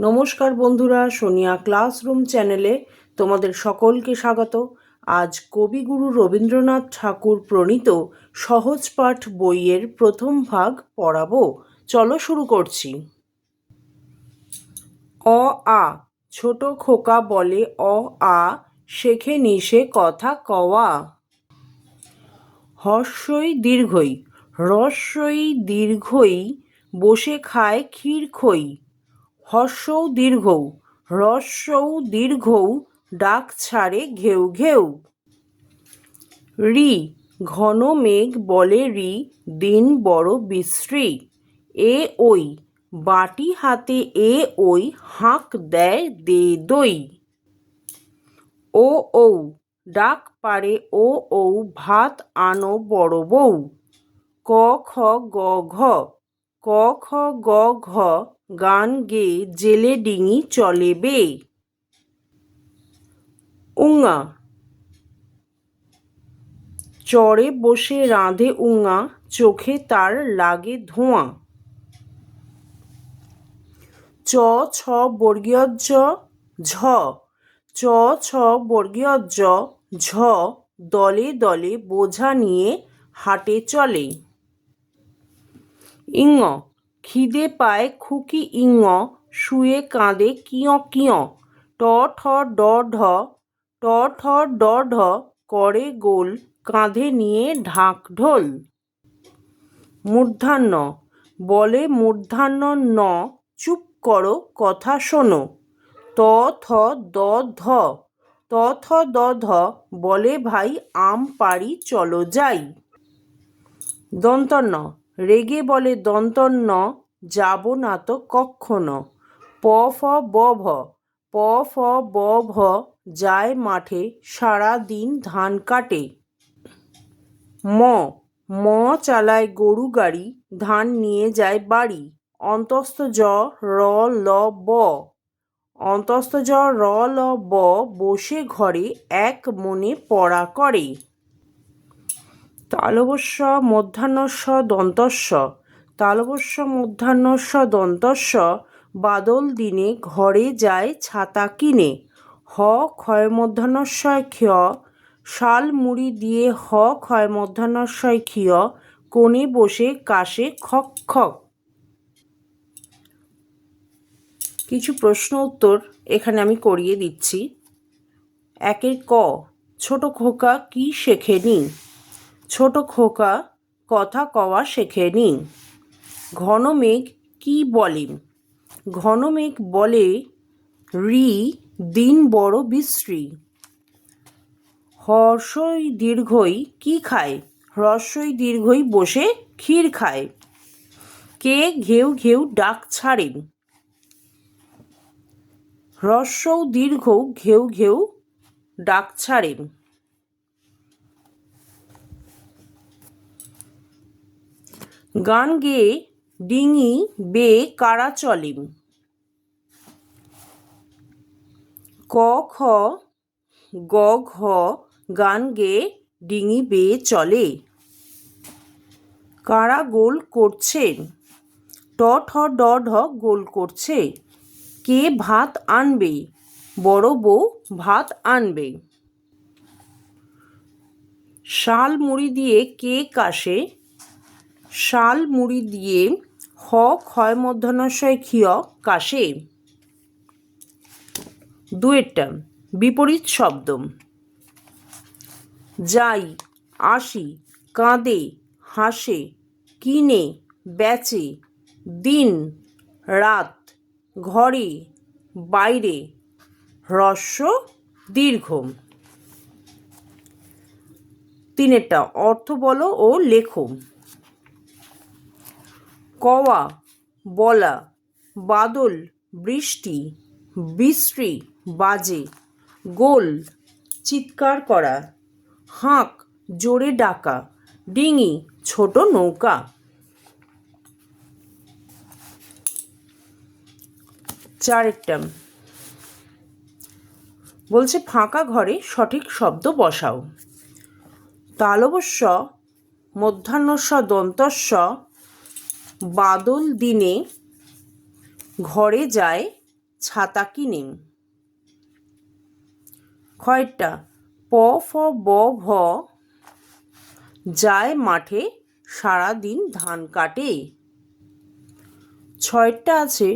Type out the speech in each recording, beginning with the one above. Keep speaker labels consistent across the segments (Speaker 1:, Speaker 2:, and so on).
Speaker 1: নমস্কার বন্ধুরা, সোনিয়া ক্লাসরুম চ্যানেলে তোমাদের সকলকে স্বাগত। আজ কবিগুরু রবীন্দ্রনাথ ঠাকুর প্রণীত সহজ পাঠ বইয়ের প্রথম ভাগ পড়াবো। চলো শুরু করছি। অ আ, ছোট খোকা বলে অ আ, শেখে নিশে কথা কওয়া। হর্ষই দীর্ঘই হ্রস্বই দীর্ঘই, বসে খায় ক্ষীর খই। হর্ষৌ দীর্ঘৌ হ্রস্বৌ দীর্ঘৌ, ডাক ছাড়ে ঘেউ ঘেউ। রি, ঘন মেঘ বলে রি, দিন বড় বিশ্রী। এ ওই বাটি হাতে এ ওই হাঁক দেয় দে দই। ও ঔ, ডাক পারে ও ঔ, ভাত আনো বড় বউ। ক খ গ ঘ ক খ গ ঘ গান গে জেলে ডিঙি চলে বে। উঙা। চড়ে বসে রাঁধে উঙা, চোখে তার লাগে ধোঁয়া। চ ছ বর্গীয় ঝ। চ ছ বর্গীয় ঝ দলে দলে বোঝা নিয়ে হাটে চলে। ইঙ, খিদে পায় খুকি ইঙ, শুয়ে কাঁদে কিয় কিয় ট ঠ ড ঢ, ট ঠ ড ঢ, করে গোল, কাঁধে নিয়ে ঢাক ঢোল। মূর্ধান্য বলে মূর্ধান্য ন, চুপ করো, কথা শোনো। ত থ দ ধ, ত থ দ ধ, বলে ভাই আম পাড়ি চলো যাই। দন্তন্য রেগে বলে দন্তন ন যাব না তো কক্ষনো প ফ ব ভ, প ফ ব ভ, যায় মাঠে সারা দিন ধান কাটে। ম ম চালায় গরু গাড়ি, ধান নিয়ে যায় বাড়ি। অন্তস্থ জ, র, ল, ব। অন্তস্থ জ, র, ল, ব, বসে ঘরে এক মনে পড়া করে। তালবস্য মধ্যাহ্নস্য দন্তস্য। তালবস্য মধ্যাহ্নস্য দন্তস্য বাদল দিনে ঘরে যায় ছাতা কিনে। হ ক্ষয় মধ্যাহ্নস্যয় ক্ষয়, শাল মুড়ি দিয়ে হ ক্ষয় মধ্যাহ্নস্যয় ক্ষিয়, কোণে বসে কাশে খক খক। কিছু প্রশ্ন উত্তর এখানে আমি করিয়ে দিচ্ছি। একের ক, ছোট খোকা কি শেখেনি? ছোট খোকা কথা কওয়া শেখে শেখেনি ঘন মেঘ কি বলে? ঘন মেঘ বলে, রি দিন বড় বিশ্রী। হর্ষই দীর্ঘই কি খায়? হ্রস্বই দীর্ঘই বসে ক্ষীর খায়। কে ঘেউ ঘেউ ডাক ছাড়েন হ্রস্বও দীর্ঘ ঘেউ ঘেউ ডাক ছাড়েন গান গেয়ে ডিঙি বেয়ে কারা চলেন ক খ গ ঘ গান গেয়ে ডিঙি বেয়ে চলে। কারা গোল করছে? ট ঠ ড ঢ গোল করছে। কে ভাত আনবে? বড় বউ ভাত আনবে। শাল মুড়ি দিয়ে কে কাশে? শাল মুড়ি দিয়ে হ ক্ষয় মধ্যাহ্নশয় ক্ষিয় কাশে। দুয়েরটা, বিপরীত শব্দ। যাই, আসি, কাঁদে, হাসে, কিনে, বেচে, দিন, রাত, ঘরে, বাইরে হ্রস্ব দীর্ঘ। তিনেরটা অর্থ বলো ও লেখো। কওয়া, বলা, বাদল, বৃষ্টি, বিশ্রী, বাজে, গোল, চিৎকার করা, হাঁক, জোরে ডাকা, ডিঙি, ছোট নৌকা। চারেরটা বলছে, ফাঁকা ঘরে সঠিক শব্দ বসাও। তালবস্য, মধ্যাহ্নস্য, দন্তস্য বাদল দিনে ঘরে যায় ছাতা কিনে খয়েরটা, প ফ ব ভ যায় মাঠে সারাদিন ধান কাটে। ছয়টা আছে,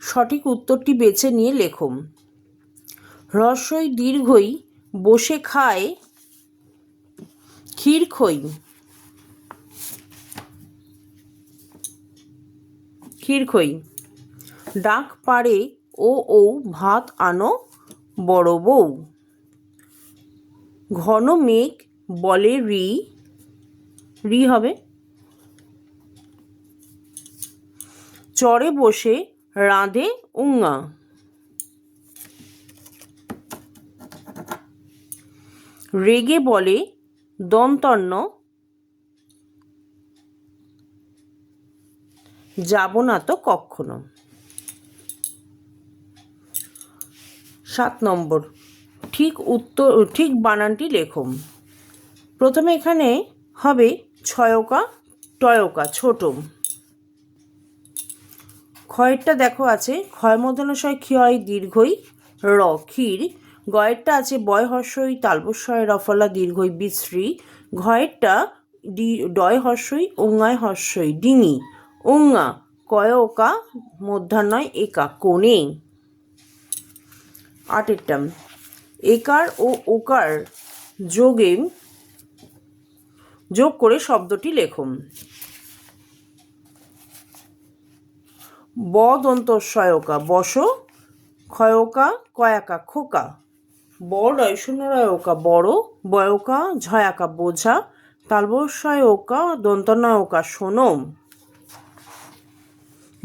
Speaker 1: সঠিক উত্তরটি বেছে নিয়ে লেখুন রসই দীর্ঘই বসে খায়, ক্ষীর খই। ক্ষীর খই। ডাক পাড়ে ও ও ভাত আনো বড় বউ। ঘন মেঘ বলে রি রি হবে। চড়ে বসে রাঁধে উঙা। রেগে বলে দন্তন্য যাব না তো কখনো। সাত নম্বর। ঠিক উত্তর, ঠিক বানানটি লেখুন। প্রথমে এখানে হবে ছয়কা, টয়কা, ছোট। ক্ষয়েরটা দেখো আছে ক্ষয় মধ্যনশয় ক্ষয়, দীর্ঘই র, ক্ষীর। গয়েরটা আছে বয় হর্ষই তালবস্বয় রফলা, দীর্ঘই, বিশ্রী। ঘয়েরটা ডি ডয় হর্ষই ওঙায় হর্ষই ডিঙি। ওঙা কয়কা মধ্যাহ্নয় একা, কোণে। আটেরটা একার ও ওকার যোগে যোগ করে শব্দটি লেখুন। ব দন্তস্বয়কা বস ক্ষয়কা কয়াকা খোকা। ব রয়শূন্যরয়কা বড় বয়কা ঝয়াকা বোঝা। তালবস্বয়কা দন্তনয়কা সোনম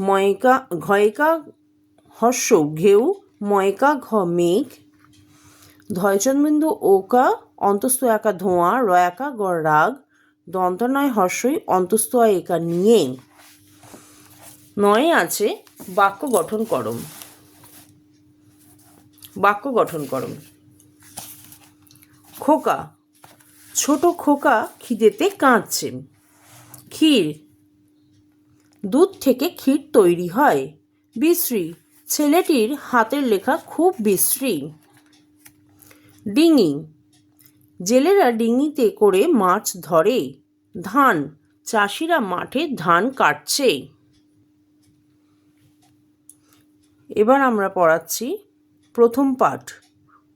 Speaker 1: ময়কা, ঘয়কা, হর্ষ, ঘেউ, ময়কা, ঘ, মেঘ ধয়চন্দ্বিন্দু ওকা অন্তস্থ একা ধোঁয়া, রয়াকা, গড়, রাগ, দন্তনয়, হর্ষই অন্তস্থ একা নিয়ে। নয় আছে বাক্য গঠন করম। বাক্য গঠন করম। খোকা, ছোট খোকা খিদেতে কাঁদছে। ক্ষীর দুধ থেকে ক্ষীর তৈরি হয়। বিশ্রী, ছেলেটির হাতের লেখা খুব বিশ্রী। ডিঙি, জেলেরা ডিঙিতে করে মাছ ধরে। ধান, চাষিরা মাঠে ধান কাটছে। এবার আমরা পড়াচ্ছি প্রথম পাঠ।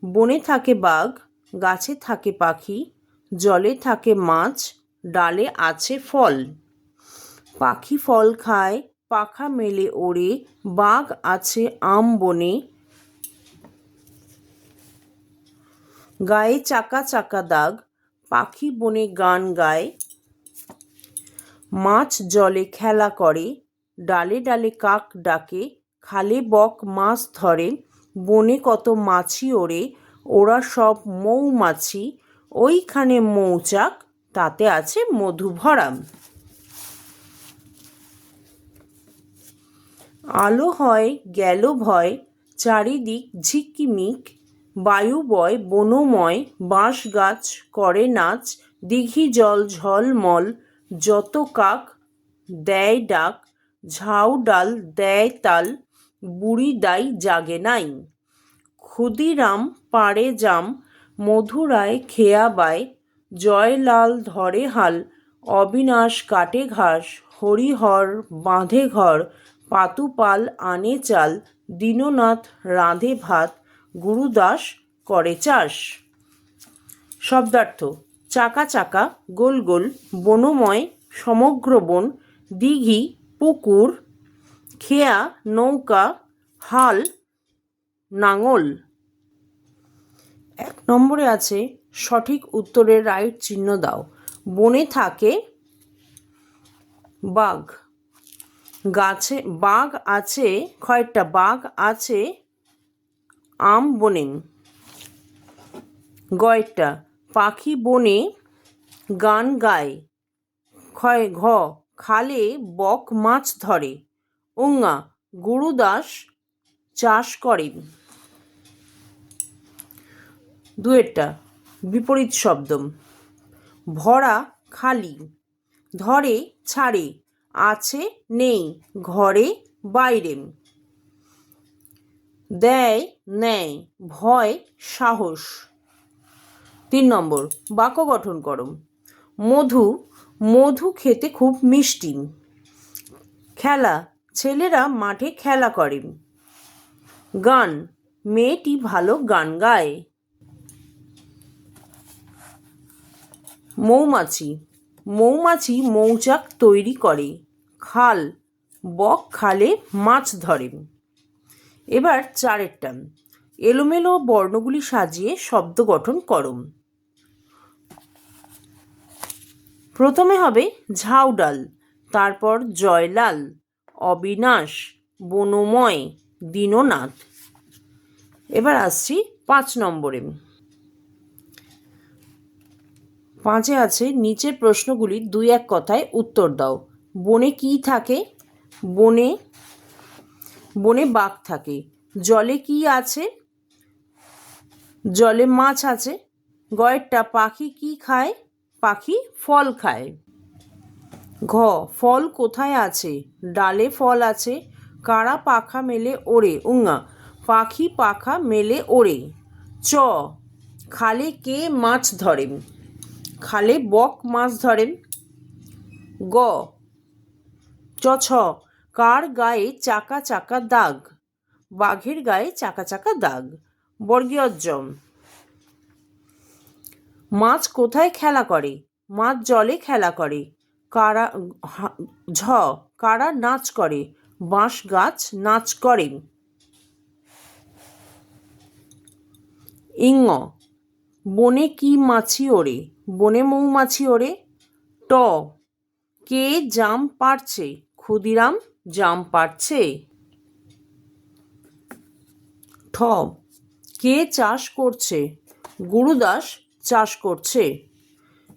Speaker 1: বনে থাকে বাঘ, গাছে থাকে পাখি, জলে থাকে মাছ, ডালে আছে ফল। পাখি ফল খায়, পাখা মেলে ওড়ে, বাঘ আছে আম বনে। গায়ে চাকা চাকা দাগ, পাখি বনে গান গায়। মাছ জলে খেলা করে, ডালে ডালে কাক ডাকে, খালে বক মাছ ধরে, বনে কত মাছি ওড়ে, ওরা সব মৌমাছি, ওইখানে মৌচাক, তাতে আছে মধু ভরা আলো হয়, গেল ভয়, চারিদিক ঝিকিমিক বায়ু বয় বনময় বাঁশ গাছ করে নাচ, দিঘি জল ঝলমল, যত কাক দেয় ডাক, ঝাউ ডাল দেয় তাল, বুড়ি দাই জাগে নাই। ক্ষুদিরাম পাড়ে জাম মধুরায় খেয়া বায়, জয়লাল ধরে হাল, অবিনাশ কাটে ঘাস, হরিহর বাঁধে ঘর পাতুপাল আনে চাল, দীননাথ রাঁধে ভাত, গুরুদাস করে চাষ। শব্দার্থ, চাকা চাকা, গোল গোল, বনময়, সমগ্র বন, দিঘি, পুকুর, খেয়া, নৌকা, হাল, নাঙল। এক নম্বরে আছে, সঠিক উত্তরের রাইট চিহ্ন দাও। বনে থাকে বাঘ। গাছে বাঘ আছে, কয়েকটা বাঘ আছে, আম বনে। গয়টা পাখি বনে গান গায় ক্ষয় ঘ, খালে বক মাছ ধরে ওঙা গুরুদাস চাষ করেন দুয়েরটা, বিপরীত শব্দ, ভরা খালি, ধরে ছাড়ে আছে, নেই, ঘরে, বাইরে। দেয়, নেয়, ভয়, সাহস। তিন নম্বর, বাক্য গঠন করো। মধু মধু খেতে খুব মিষ্টি। খেলা, ছেলেরা মাঠে খেলা করে। গান, মেয়েটি ভালো গান গায়। মৌমাছি মৌমাছি মৌচাক তৈরি করে। খাল, বক খালে মাছ ধরে এবার চারেরটা এলোমেলো বর্ণগুলি সাজিয়ে শব্দ গঠন করম প্রথমে হবে ঝাউডাল তারপর জয়লাল, অবিনাশ, বনময়, দীননাথ। এবার আসছি পাঁচ নম্বরে। পাঁচে আছে নিচের প্রশ্নগুলির দুই এক কথায় উত্তর দাও। বনে কি থাকে? বনে বনে বাঘ থাকে। জলে কি আছে? জলে মাছ আছে। গয়েরটা পাখি কি খায়? পাখি ফল খায়। ঘ, ফল কোথায় আছে? ডালে ফল আছে। কারা পাখা মেলে ওড়ে? উঙা, পাখি পাখা মেলে ওড়ে। চ, খালে কে মাছ ধরেন? খালে বক মাছ ধরেন? গ ছ কার গায়ে চাকা চাকা দাগ? বাঘের গায়ে চাকা চাকা দাগ। বর্গীয় জম মাছ কোথায় খেলা করে? মাছ জলে খেলা করে। কারা ঝ, কারা নাচ করে? বাঁশ গাছ নাচ করে। ইঙ্গ বনে কি মাছি ওড়ে? বনে মৌমাছি ওড়ে? ট, কে জাম পারছে? ক্ষুদিরাম জাম পারছে। ঠ কে চাষ করছে? গুরুদাস চাষ করছে।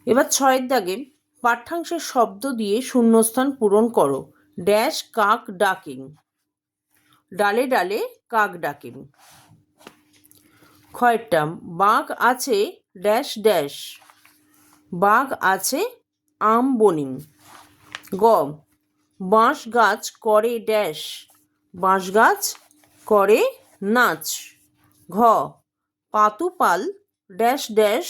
Speaker 1: এবার ছয়ের দাগে, পাঠ্যাংশের শব্দ দিয়ে শূন্যস্থান পূরণ করো। ড্যাশ কাক ডাকিং। ডালে ডালে কাক ডাকিং। খয়েরটা, বাঘ আছে ড্যাশ ড্যাশ। বাঘ আছে আম বনিং। গ বাঁশ গাছ করে ড্যাশ বাঁশ গাছ করে নাচ, ঘ, পাতুপাল ড্যাশ ড্যাশ,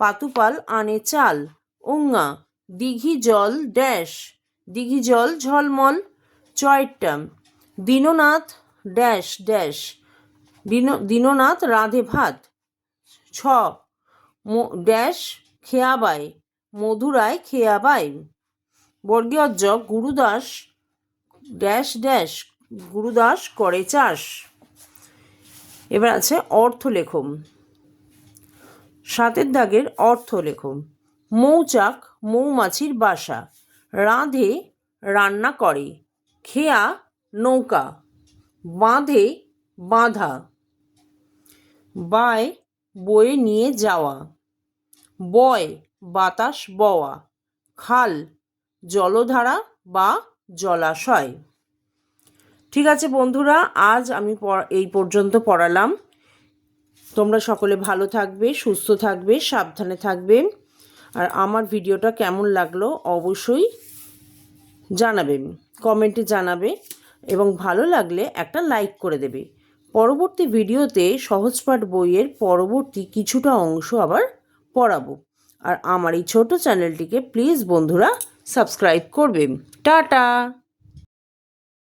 Speaker 1: পাতুপাল আনে চাল ওঙ্গা দিঘি জল ড্যাশ, দিঘি জল ঝলমল চয়টা দীননাথ ড্যাশ ড্যাশ, দীন, দীননাথ রাঁধে ভাত, ছ ড্যাশ খেয়াবাই মধুরায় খেয়াবাই বর্গীয় জ গুরুদাস ড্যাশ ড্যাশ, গুরুদাস করে চাষ। এবার আছে অর্থ লেখম সাতের দাগের অর্থ লেখম মৌচাক মৌমাছির বাসা। রাঁধে, রান্না করে। খেয়া, নৌকা। বাঁধে, বাঁধা। বায়, বয়ে নিয়ে যাওয়া। বয়, বাতাস বওয়া। খাল জলধারা বা জলাশয়। ঠিক আছে বন্ধুরা, আজ আমি এই পর্যন্ত পড়ালাম। তোমরা সকলে ভালো থাকবে, সুস্থ থাকবে, সাবধানে থাকবে। আর আমার ভিডিওটা কেমন লাগল অবশ্যই জানাবে, কমেন্টে জানাবে এবং ভালো লাগলে একটা লাইক করে দেবে। পরবর্তী ভিডিওতে সহজপাঠ বইয়ের পরবর্তী কিছুটা অংশ আবার পড়াবো। আর আমার এই ছোট চ্যানেলটিকে প্লিজ বন্ধুরা সাবস্ক্রাইব করবে টাটা!